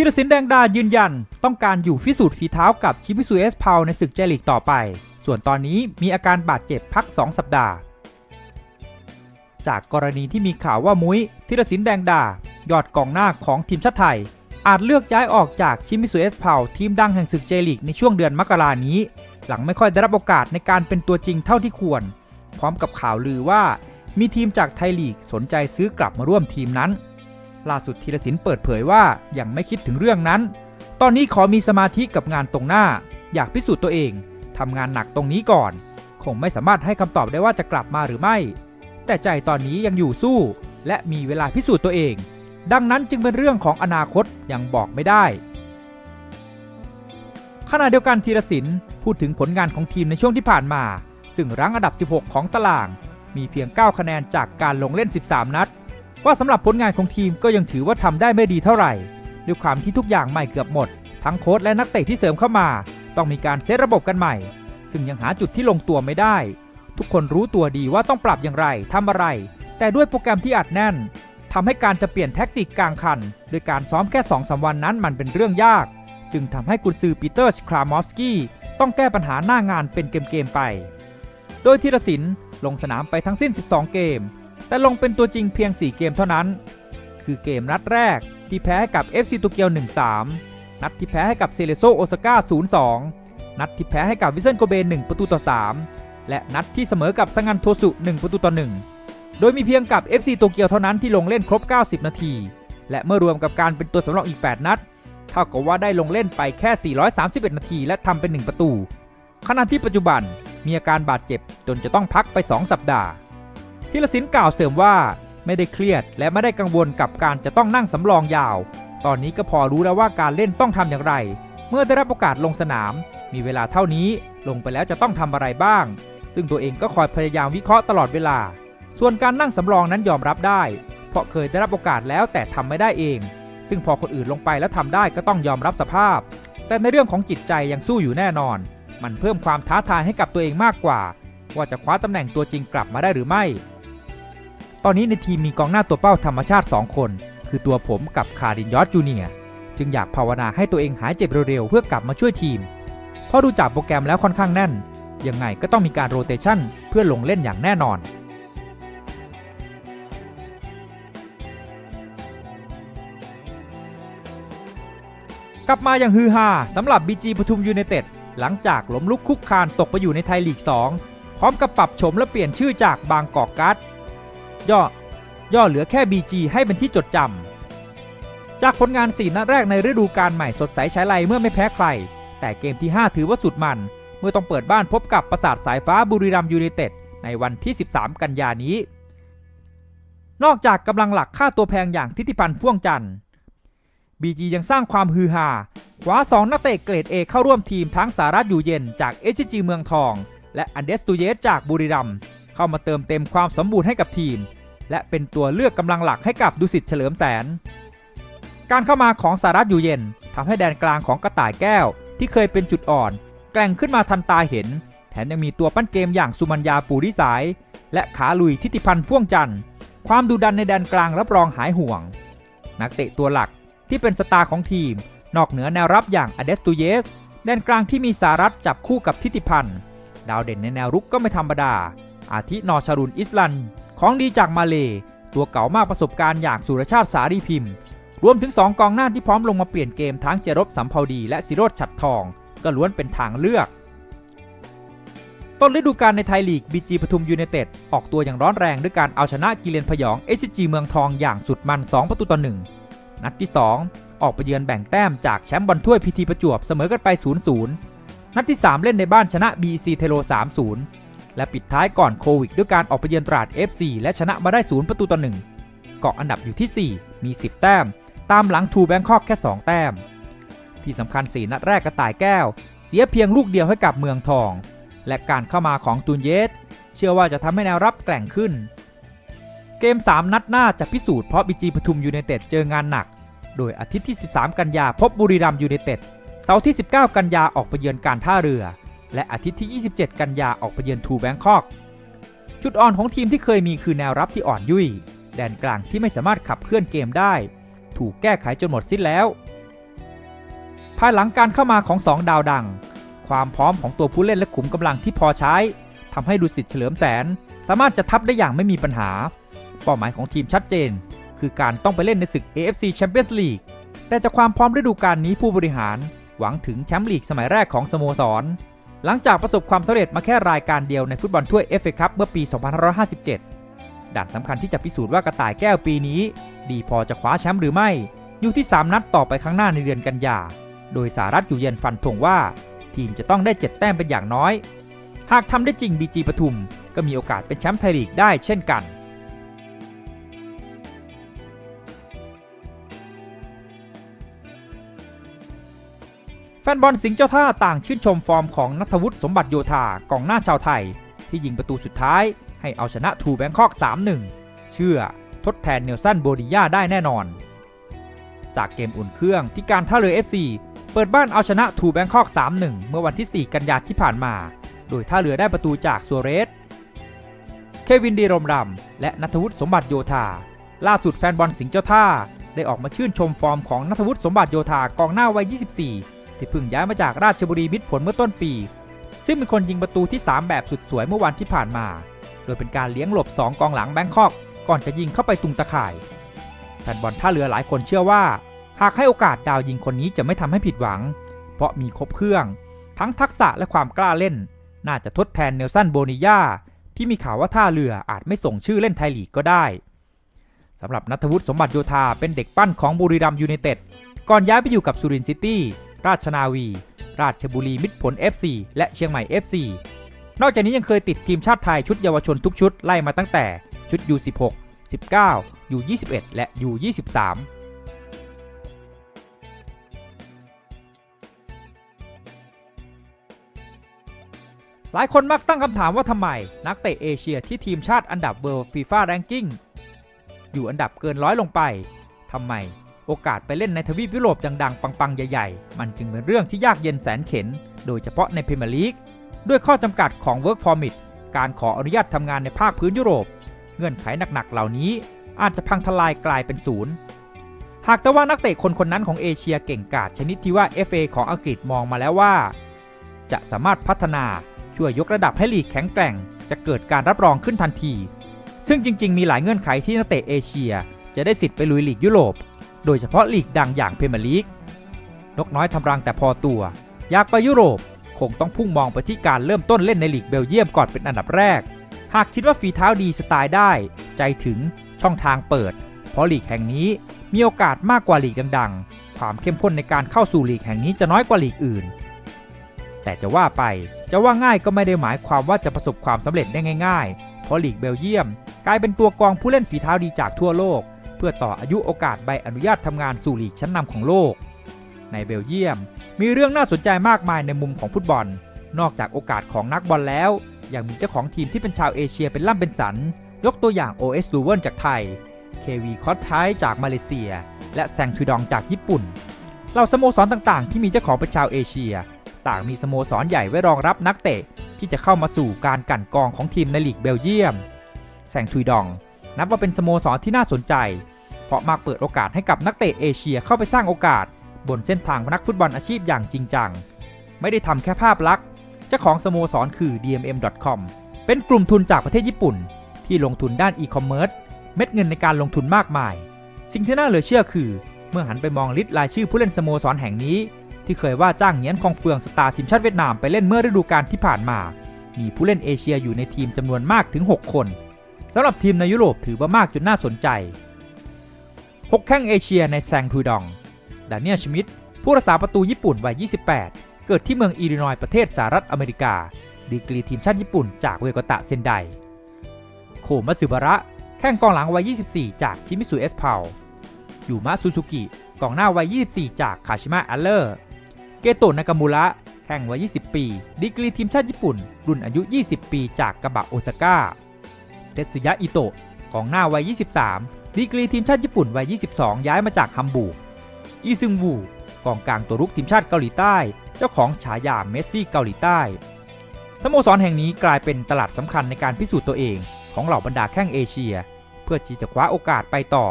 ธีรศิลป์แดงดายืนยัน ต้องการอยู่พิสูจน์ฝีเท้ากับชิพิสุเอสพาในศึกเจลีกต่อไป ส่วนตอนนี้มีอาการบาดเจ็บพัก 2 สัปดาห์ จากกรณีที่มีข่าวว่ามุ้ยธีรศิลป์แดงดายอดกองหน้าของทีมชาติไทย อาจเลือกย้ายออกจากชิมิสุเอสพาทีมดังแห่งศึกเจลีกในช่วงเดือนมกรานี้ หลังไม่ค่อยได้รับโอกาสในการเป็นตัวจริงเท่าที่ควร พร้อมกับข่าวลือว่า มีทีมจากไทยลีกสนใจซื้อกลับมาร่วมทีมนั้น ล่าสุดธีรศิลป์เปิดเผยว่ายังไม่คิดถึงเรื่องนั้น ตอนนี้ขอมีสมาธิกับงานตรงหน้า อยากพิสูจน์ตัวเองทำงานหนักตรงนี้ก่อน คงไม่สามารถให้คำตอบได้ว่าจะกลับมาหรือไม่ แต่ใจตอนนี้ยังอยู่สู้ และมีเวลาพิสูจน์ตัวเอง ดังนั้นจึงเป็นเรื่องของอนาคตยังบอกไม่ได้ขณะเดียวกันธีรศิลป์พูดถึงผลงานของทีมในช่วงที่ผ่านมา ซึ่งรั้งอันดับ 16 ของตาราง มีเพียง 9 คะแนนจากการลงเล่น 13 นัด ว่าสำหรับผลงานของทีมก็ยังถือว่าทำได้ไม่ดีเท่าไหร่ด้วยความที่ทุกอย่างใหม่เกือบหมด ทั้งโค้ชและนักเตะที่เสริมเข้ามา ต้องมีการเซตระบบกันใหม่ ซึ่งยังหาจุดที่ลงตัวไม่ได้ ทุกคนรู้ตัวดีว่าต้องปรับอย่างไรทำอะไร แต่ด้วยโปรแกรมที่อัดแน่นทำให้การจะเปลี่ยนแท็กติกกลางคัน โดยการซ้อมแค่2อสวันนั้นมันเป็นเรื่องยาก จึงทำให้กุนซือปีเตอร์ชครามอฟสกี้ต้องแก้ปัญหาหน้างานเป็นเกมๆไป โดยธีรศิลป์ลงสนามไปทั้งสิ้น 12 เกม แต่ลงเป็นตัวจริงเพียง 4 เกมเท่านั้น คือเกมนัดแรกที่แพ้ให้กับ FC โตเกียว 1-3 นัดที่แพ้ให้กับเซเลโซโอซาก้า 0-2 นัดที่แพ้ให้กับวิเซนโกเบ 1 ประตูต่อ 3 และนัดที่เสมอกับซังันโทสุ 1 ประตูต่อ 1 โดยมีเพียงกับ FC โตเกียวเท่านั้นที่ลงเล่นครบ 90 นาที และเมื่อรวมกับการเป็นตัวสำรองอีก 8 นัด เท่ากับว่าได้ลงเล่นไปแค่ 431 นาที และทำเป็น 1 ประตู ขณะที่ปัจจุบันมีอาการบาดเจ็บจนจะต้องพักไป 2 สัปดาห์ ธีรศิลป์กล่าวเสริมว่าไม่ได้เครียดและไม่ได้กังวลกับการจะต้องนั่งสำรองยาว ตอนนี้ก็พอรู้แล้วว่าการเล่นต้องทำอย่างไร เมื่อได้รับโอกาสลงสนาม มีเวลาเท่านี้ลงไปแล้วจะต้องทำอะไรบ้าง ซึ่งตัวเองก็คอยพยายามวิเคราะห์ตลอดเวลา ส่วนการนั่งสำรองนั้นยอมรับได้ เพราะเคยได้รับโอกาสแล้วแต่ทำไม่ได้เอง ซึ่งพอคนอื่นลงไปแล้วทำได้ก็ต้องยอมรับสภาพ แต่ในเรื่องของจิตใจยังสู้อยู่แน่นอน มันเพิ่มความท้าทายให้กับตัวเองมากกว่า ว่าจะคว้าตำแหน่งตัวจริงกลับมาได้หรือไม่ ตอนนี้ในทีมมีกองหน้าตัวเป้าธรรมชาติ 2 คน คือตัวผมกับคารินยอสจูเนียจึงอยากภาวนาให้ตัวเองหายเจ็บเร็วๆเพื่อกลับมาช่วยทีม เพราะดูจากโปรแกรมแล้วค่อนข้างแน่น ยังไงก็ต้องมีการโรเตชันเพื่อลงเล่นอย่างแน่นอนกลับมาอย่างฮือฮาสำหรับ BG ปทุมยูไนเต็ดหลังจากล้มลุกคุกคานตกไปอยู่ในไทยลีก 2 พร้อมกับปรับโฉมและเปลี่ยนชื่อจากบางกอกการ์ด ย่อย่อเหลือแค่ BG ให้เป็นที่จดจำ จากผลงาน4นัดแรกในฤดูกาลใหม่สดใสใช้ไรเมื่อไม่แพ้ใคร แต่เกมที่ 5 ถือว่าสุดมัน เมื่อต้องเปิดบ้านพบกับประสาทสายฟ้าบุรีรัมย์ยูไนเต็ดในวันที่ 13 กันยานี้ นอกจากกำลังหลักค่าตัวแพงอย่างทิติพันธ์พ่วงจันทร์ BG ยังสร้างความฮือฮาคว้า2นักเตะเกรด A เข้าร่วมทีมทั้งสารัตอยู่เย็นจาก s อ g เมืองทอง และอันเดสตูเยสจากบุรีรัมย์ เข้ามาเติมเต็มความสมบูรณ์ให้กับทีม และเป็นตัวเลือกกำลังหลักให้กับดุสิตเฉลิมแสน การเข้ามาของสารัตอยู่เย็นทำให้แดนกลางของกระต่ายแก้ว ที่เคยเป็นจุดอ่อน แกร่งขึ้นมาทันตาเห็น แถมยังมีตัวปั้นเกมอย่างสุมัญญาปูริสาย และขาลุยทิติพันธ์พ่วงจันทร์ความดุดันในแดนกลางรับรองหายห่วง นักเตะตัวหลักที่เป็นสตาร์ของทีม นอกเหนือแนวรับอย่างอเดสตูเยสแดนกลางที่มีสารัตจับคู่กับทิติพันธ์ดาวเด่นในแนวรุกก็ไม่ธรรมดา อาทินอชารุนอิสลัน ของดีจากมาเล ตัวเก่ามากประสบการณ์อย่างสุรชาติสารีพิมพ์ รวมถึง 2 กองหน้าที่พร้อมลงมาเปลี่ยนเกมทั้งเจรบสัมภาวดี และสิโรธฉัดทอง ก็ล้วนเป็นทางเลือก ต้นฤดูกาลในไทยลีกบีจีปทุมยูไนเต็ดออกตัวอย่างร้อนแรงด้วยการเอาชนะกิเลนพยองเอชจีเมืองทองอย่างสุดมัน 2 ประตูต่อ1นัดที่ 2 ออกไปเยือนแบ่งแต้มจากแชมป์บอลถ้วยพีทีประจวบเสมอกันไป 0-0 นัดที่ 3 เล่นในบ้านชนะ BC เทโล 3-0 และปิดท้ายก่อนโควิดด้วยการออกไปเยือนตราด FC และชนะมาได้ 0 ประตูต่อ 1 เกาะอันดับอยู่ที่ 4 มี 10 แต้ม ตามหลังทูแบงคอกแค่ 2 แต้ม ที่สำคัญ 4 นัดแรกกระต่ายแก้ว เสียเพียงลูกเดียวให้กับเมืองทอง และการเข้ามาของตูนเยส เชื่อว่าจะทำให้แนวรับแกร่งขึ้น เกม 3 นัดหน้าจะพิสูจน์เพราะบีจีปทุมยูไนเต็ดเจองานหนัก โดยอาทิตย์ที่ 13 กันยาพบบุรีรัมย์ยูไนเต็ดเสาร์ที่ 19 กันยาออกไปเยือนการท่าเรือ และอาทิตย์ที่ 27 กันยาออกไปเยือนทูแบงคอก จุดอ่อนของทีมที่เคยมีคือแนวรับที่อ่อนยุ่ยแดนกลางที่ไม่สามารถขับเคลื่อนเกมได้ ถูกแก้ไขจนหมดสิ้นแล้ว ภายหลังการเข้ามาของสองดาวดัง ความพร้อมของตัวผู้เล่นและขุมกำลังที่พอใช้ ทำให้ดุสิตเฉลิมแสน สามารถจะทับได้อย่างไม่มีปัญหา เป้าหมายของทีมชัดเจน คือการต้องไปเล่นในศึก AFC Champions League แต่จากความพร้อมฤดูกาลนี้ผู้บริหาร หวังถึงแชมป์ลีกสมัยแรกของสโมสร หลังจากประสบความสำเร็จมาแค่รายการเดียวในฟุตบอลถ้วย FA คัพเมื่อปี 2557 ด่านสำคัญที่จะพิสูจน์ว่ากระต่ายแก้วปีนี้ ดีพอจะคว้าแชมป์หรือไม่ อยู่ที่ 3 นัดต่อไปข้างหน้าในเดือนกันยา โดยสารัฐอยู่เย็นฟันธงว่า ทีมจะต้องได้ 7 แต้มเป็นอย่างน้อย หากทำได้จริงบีจีปทุม ก็มีโอกาสเป็นแชมป์ไทยลีกได้เช่นกัน แฟนบอลสิงห์เจ้าท่าต่างชื่นชมฟอร์มของนัทวุฒิสมบัติโยธากองหน้าชาวไทย ที่ยิงประตูสุดท้าย ให้เอาชนะทูแบงคอก 3-1 เชื่อทดแทนเนลสันโบดิยาได้แน่นอน จากเกมอุ่นเครื่องที่การท่าเรือ FC เปิดบ้านเอาชนะทูแบงคอก 3-1 เมื่อวันที่ 4 กันยายนที่ผ่านมา โดยท่าเรือได้ประตูจากซัวเรส เควินดีรมรำและนัทวุฒิสมบัติโยธา ล่าสุดแฟนบอลสิงห์เจ้าท่า ได้ออกมาชื่นชมฟอร์มของนัทวุฒิสมบัติโยธากองหน้าวัย 24 ที่เพิ่งย้ายมาจากราชบุรีมิตรผลเมื่อต้นปี ซึ่งเป็นคนยิงประตูที่ 3 แบบสุดสวยเมื่อวันที่ผ่านมา โดยเป็นการเลี้ยงหลบ 2 กองหลังแบงคอก ก่อนจะยิงเข้าไปตุงตะข่ายแฟนบอลท่าเรือหลายคนเชื่อว่า หากให้โอกาสดาวยิงคนนี้จะไม่ทำให้ผิดหวัง เพราะมีครบเครื่อง ทั้งทักษะและความกล้าเล่น น่าจะทดแทนเนลสันโบนิยาที่มีข่าวว่าท่าเรืออาจไม่ส่งชื่อเล่นไทยลีกก็ได้สำหรับนัทวุฒิสมบัติโยธาเป็นเด็กปั้นของบุรีรัมย์ยูไนเต็ดก่อนย้ายไปอยู่กับสุรินทร์ซิตี้ ราชนาวี ราชบุรีมิตรผล FC และเชียงใหม่ FC นอกจากนี้ยังเคยติดทีมชาติไทยชุดเยาวชนทุกชุดไล่มาตั้งแต่ชุด U16 19 U21 และ U23 หลายคนมักตั้งคำถามว่าทำไม นักเตะเอเชียที่ทีมชาติอันดับ World FIFA Ranking อยู่อันดับเกินร้อยลงไปทำไม โอกาสไปเล่นในทวีปยุโรปดังๆ ปังๆ ใหญ่ๆ มันจึงเป็นเรื่องที่ยากเย็นแสนเข็น โดยเฉพาะในพรีเมียร์ลีก ด้วยข้อจำกัดของ Work Permit การขออนุญาตทำงานในภาคพื้นยุโรป เงื่อนไขหนักๆ เหล่านี้อาจจะพังทลายกลายเป็นศูนย์ หากแต่ว่านักเตะคนคนนั้นของเอเชียเก่งกาจชนิดที่ว่า FA ของอังกฤษมองมาแล้วว่า จะสามารถพัฒนาช่วยยกระดับให้ลีกแข็งแกร่ง จะเกิดการรับรองขึ้นทันที ซึ่งจริง ๆ มีหลายเงื่อนไขที่นักเตะเอเชีย จะได้สิทธิ์ไปลุยลีกยุโรป โดยเฉพาะลีกดังอย่างเพเมลีกนกน้อยทำรังแต่พอตัว อยากไปยุโรปคงต้องพุ่งมองไปที่การเริ่มต้นเล่นในลีกเบลเยียมก่อนเป็นอันดับแรก หากคิดว่าฝีเท้าดีสไตล์ได้ ใจถึงช่องทางเปิด เพราะลีกแห่งนี้มีโอกาสมากกว่าลีกดังๆ ความเข้มข้นในการเข้าสู่ลีกแห่งนี้จะน้อยกว่าลีกอื่น แต่จะว่าไปจะว่าง่ายก็ไม่ได้หมายความว่าจะประสบความสำเร็จได้ง่าย ๆ เพราะลีกเบลเยียม กลายเป็นตัวกรองผู้เล่นฝีเท้าดีจากทั่วโลก เพื่อต่ออายุโอกาสใบอนุญาตทำงานสู่ลีกชั้นนำของโลก ในเบลเยียม มีเรื่องน่าสนใจมากมายในมุมของฟุตบอล นอกจากโอกาสของนักบอลแล้ว ยังมีเจ้าของทีมที่เป็นชาวเอเชียเป็นล่ำเป็นสัน ยกตัวอย่าง OS l u v e n จากไทย KV คอสไทจากมาเลเซีย และแซงทูดองจากญี่ปุ่นเหล่าสโมสรต่างๆ ที่มีเจ้าของเป็นชาวเอเชีย ต่างมีสโมสรใหญ่ไว้รองรับนักเตะที่จะเข้ามาสู่การกั่นกองของทีมในลีกเบลเยียม แซงทุยดอง นับว่าเป็นสโมสรที่น่าสนใจ เพราะมากเปิดโอกาสให้กับนักเตะเอเชียเข้าไปสร้างโอกาส บนเส้นทางนักฟุตบอลอาชีพอย่างจริงจัง ไม่ได้ทำแค่ภาพลักษณ์เจ้าของสโมสรคือ dmm.com เป็นกลุ่มทุนจากประเทศญี่ปุ่น ที่ลงทุนด้านอีคอมเมิร์ซเม็ดเงินในการลงทุนมากมาย สิ่งที่น่าเหลือเชื่อคือ เมื่อหันไปมองลิสต์รายชื่อผู้เล่นสโมสรแห่งนี้ ที่เคยว่าจ้างเหงียนคองเฟืองสตาร์ทีมชาติเวียดนามไปเล่นเมื่อฤดูกาลที่ผ่านมา มีผู้เล่นเอเชียอยู่ในทีมจำนวนมากถึง 6 คน สำหรับทีมในยุโรปถือว่ามากจนน่าสนใจ 6 แข้งเอเชียในแซงทูดอง ดานิเอลชมิดผู้รักษาประตูญี่ปุ่นวัย 28 เกิดที่เมืองอิลลินอยประเทศสหรัฐอเมริกา ดีกรีทีมชาติญี่ปุ่นจากเวโกตะเซนได โคมัสึบาระ แข้งกองหลังวัย 24 จากชิมิสุเอสพาวยูมะซูซูกิ กองหน้าวัย 24 จากคาชิมะอัลเลอร์ เกโตะนากามูระ แข่งวัย 20 ปี ดีกรีทีมชาติญี่ปุ่น รุ่นอายุ 20 ปีจากกาบะโอซาก้า เตสึยะอิโตะกองหน้าวัย 23 ดีกรีทีมชาติญี่ปุ่นวัย 22 ย้ายมาจากฮัมบูร์กอีซึงวูกองกลางตัวรุกทีมชาติเกาหลีใต้ เจ้าของฉายาเมสซี่เกาหลีใต้ สโมสรแห่งนี้กลายเป็นตลาดสำคัญในการพิสูจน์ตัวเองของเหล่าบรรดาแข้งเอเชีย เพื่อที่จะคว้าโอกาสไปต่อ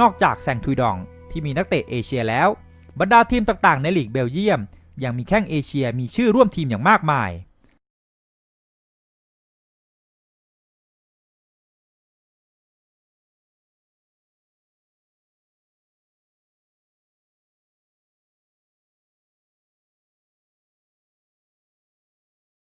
นอกจากแซงทุยดองที่มีนักเตะเอเชียแล้ว บรรดาทีมต่างๆ ในลีกเบลเยียม ยังมีแข้งเอเชียมีชื่อร่วมทีมอย่างมากมาย